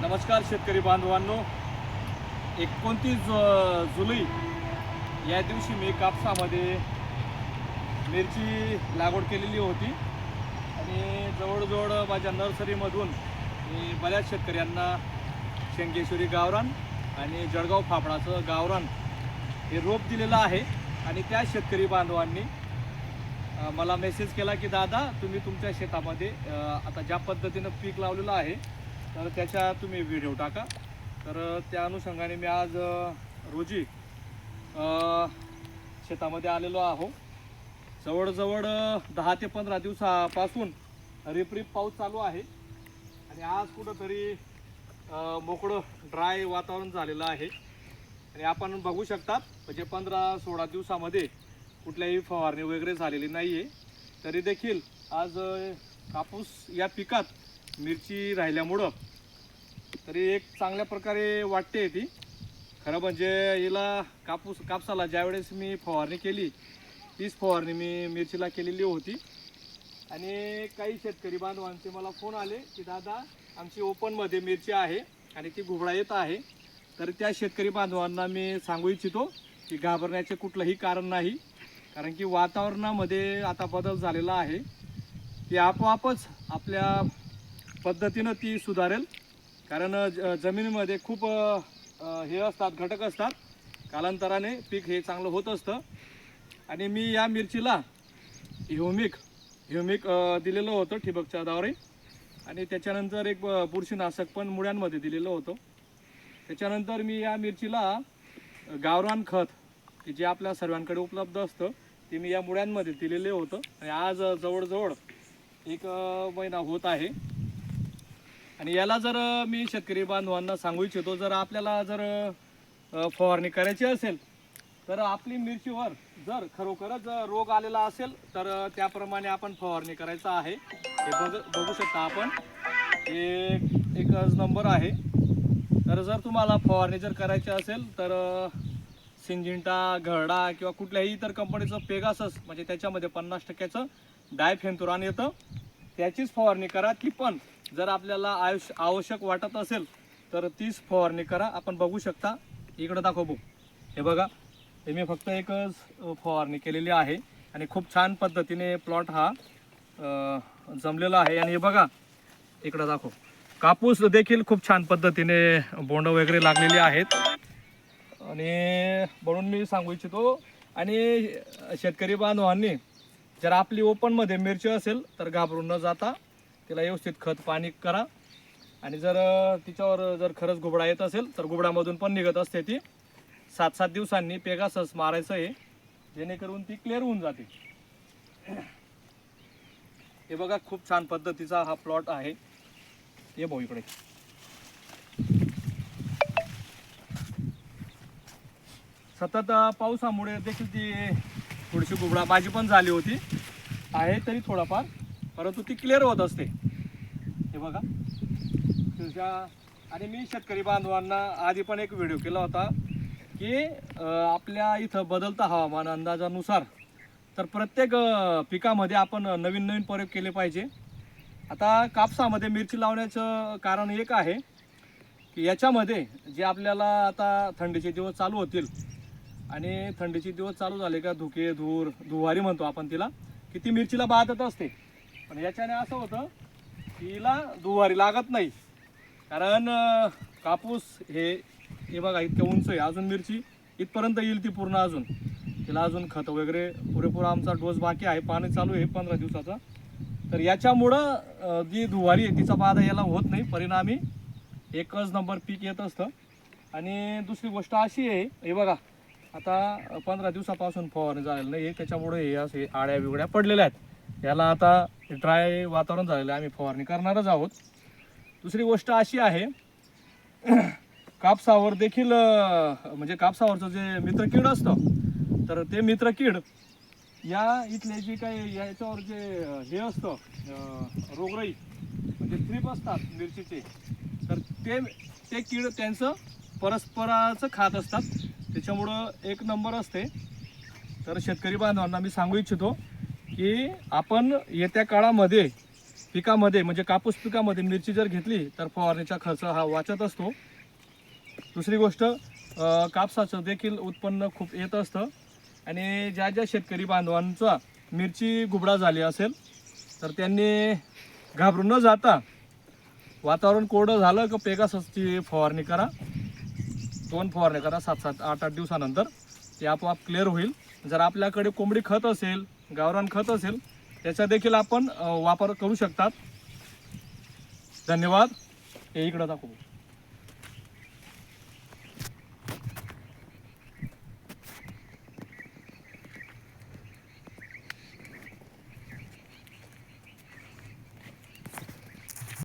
नमस्कार शेतकरी बांधवांनो. एकोणतीस जु जुलै या दिवशी मी कापसामध्ये मिरची लागवड केलेली होती. आणि जवळजवळ माझ्या नर्सरीमधून मी बऱ्याच शेतकऱ्यांना शेंगेश्वरी गावरान आणि जळगाव फाफडाचं गावरान हे रोप दिलेलं आहे. आणि त्या शेतकरी बांधवांनी मला मेसेज केला की दादा तुम्ही तुमच्या शेतामध्ये आता ज्या पद्धतीनं पीक लावलेलं आहे तर त्याच्या तुम्ही व्हिडिओ टाका. तर त्या अनुषंगाने मी आज रोजी शेतामध्ये आलेलो आहो. जवळजवळ दहा ते पंधरा दिवसापासून रिपरिप पाऊस चालू आहे. आणि आज कुठंतरी मोकळं ड्राय वातावरण झालेलं आहे. आणि आपण बघू शकतात म्हणजे पंधरा सोळा दिवसामध्ये कुठल्याही फवारणी वगैरे झालेली नाही आहे तरी देखील आज कापूस या पिकात मिरची राहिल्यामुळं तरी एक चांगल्या प्रकारे वाटते ती. खरं म्हणजे हिला कापूस कापसाला ज्यावेळेस मी फवारणी केली तीच फवारणी मी मिरचीला केलेली होती. आणि काही शेतकरी बांधवांचे मला फोन आले की दादा आमची ओपनमध्ये मिरची आहे आणि ती घुबडा येत आहे. तर त्या शेतकरी बांधवांना मी सांगू इच्छितो की घाबरण्याचे कुठलंही कारण नाही. कारण की वातावरणामध्ये आता बदल झालेला आहे. ती आपोआपच आपल्या पद्धतीनं ती सुधारेल. कारण ज जमिनीमध्ये खूप हे असतात घटक असतात. कालांतराने पीक हे चांगलं होत असतं. आणि मी या मिरचीला ह्युमिक ह्युमिक दिलेलं होतं ठिबकच्या आधारे आणि त्याच्यानंतर एक बुरशीनाशक पण मुळ्यांमध्ये दिलेलं होतं. त्याच्यानंतर मी या मिरचीला गावरान खत की जे आपल्या सर्वांकडे उपलब्ध असतं ते मी या मुळ्यांमध्ये दिलेले होतं. आणि आज जवळजवळ एक महिना होत आहे. आणि याला जर मी शेतकरी बांधवांना सांगू इच्छितो जर आपल्याला जर फवारणी करायची असेल तर आपली मिरचीवर जर खरोखरच रोग आलेला असेल तर त्याप्रमाणे आपण फवारणी करायचं आहे. हे बघ बघू शकता आपण. हे एकच नंबर आहे. तर जर तुम्हाला फवारणी जर करायची असेल तर सिंजिंटा घरडा किंवा कुठल्याही इतर कंपनीचं पेगासस म्हणजे त्याच्यामध्ये पन्नास टक्क्याचं डायफेंतुरान येतं. त्याचीच फवारणी करा की पण जर आपल्याला आयुष्य आवश्यक वाटत असेल तर तीच फवारणी करा. आपण बघू शकता इकडं दाखव बघू. हे बघा हे मी फक्त एकच फवारणी केलेली आहे. आणि खूप छान पद्धतीने प्लॉट हा जमलेला आहे. आणि हे बघा इकडं दाखव. कापूस देखील खूप छान पद्धतीने बोंड वगैरे लागलेली आहेत. आणि म्हणून मी सांगू इच्छितो आणि शेतकरी बांधवांनी जर आपली ओपनमध्ये मिरची असेल तर घाबरून न जाता तिला व्यवस्थित खत पाणी करा. आणि जर तिच्यावर जर खरंच घुबडा येत असेल तर घुबडामधून पण निघत असते ती. सात सात दिवसांनी पेगासस मारायचं आहे जेणेकरून ती क्लिअर होऊन जाते. हे बघा खूप छान पद्धतीचा हा प्लॉट आहे. ये भाऊ इकडे. सतत पावसामुळे देखील ती थोडीशी घुबडा माझी पण झाली होती. आहे तरी थोडाफार. परंतु ती क्लिअर होत असते. हे बघा. तुझ्या आणि मी शेतकरी बांधवांना आधी पण एक व्हिडिओ केला होता की आपल्या इथं बदलता हवामान अंदाजानुसार तर प्रत्येक पिकामध्ये आपण नवीन नवीन प्रयोग केले पाहिजे. आता कापसामध्ये मिरची लावण्याचं कारण एक आहे की याच्यामध्ये जे आपल्याला आता थंडीचे दिवस चालू होतील आणि थंडीचे दिवस चालू झाले का धुके धूर धुवारी म्हणतो आपण तिला की ती मिरचीला बाधत असते. पण याच्याने असं होतं की हिला दुवारी लागत नाही. कारण कापूस हे हे बघा इतक्या उंच आहे. अजून मिरची इथपर्यंत येईल ती पूर्ण अजून. तिला अजून खतं वगैरे पुरेपूर आमचा डोस बाकी आहे. पाणी चालू आहे पंधरा दिवसाचा. तर याच्यामुळं जी धुवारी आहे तिचा बाधा याला होत नाही. परिणामी एकच नंबर पीक येत असतं. आणि दुसरी गोष्ट अशी आहे हे बघा आता पंधरा दिवसापासून फवारणी झालेलं नाही. त्याच्यामुळे हे असे आड्या बिवड्या पडलेल्या आहेत. याला आता ड्राय वातावरण झालेलं आहे आम्ही फवारणी करणारच आहोत. दुसरी गोष्ट अशी आहे कापसावर देखील म्हणजे कापसावरचं जे मित्रकीड असतं तर ते मित्रकीड या इथले जे काही याच्यावर जे हे असतं रोगराई म्हणजे थ्रीप असतात मिरचीचे तर ते ते कीड त्यांचं परस्पराचं खात असतात. त्याच्यामुळं एक नंबर असते. तर शेतकरी बांधवांना मी सांगू इच्छितो की आपण येत्या काळामध्ये पिकामध्ये म्हणजे कापूस पिकामध्ये मिरची जर घेतली तर फवारणीचा खर्च हा वाचत असतो. दुसरी गोष्ट कापसाचं देखील उत्पन्न खूप येत असतं. आणि ज्या ज्या शेतकरी बांधवांचा मिरची गुबडा झाली असेल तर त्यांनी घाबरून न जाता वातावरण कोरडं झालं का पेगासची फवारणी करा. दोन फवारणी करा सात सात आठ आठ दिवसानंतर. ते आपोआप क्लिअर होईल. जर आपल्याकडे कोंबडी खत असेल गावरान खत असेल त्याचा देखील आपण वापर करू शकतात. धन्यवाद. हे इकडं दाखवू.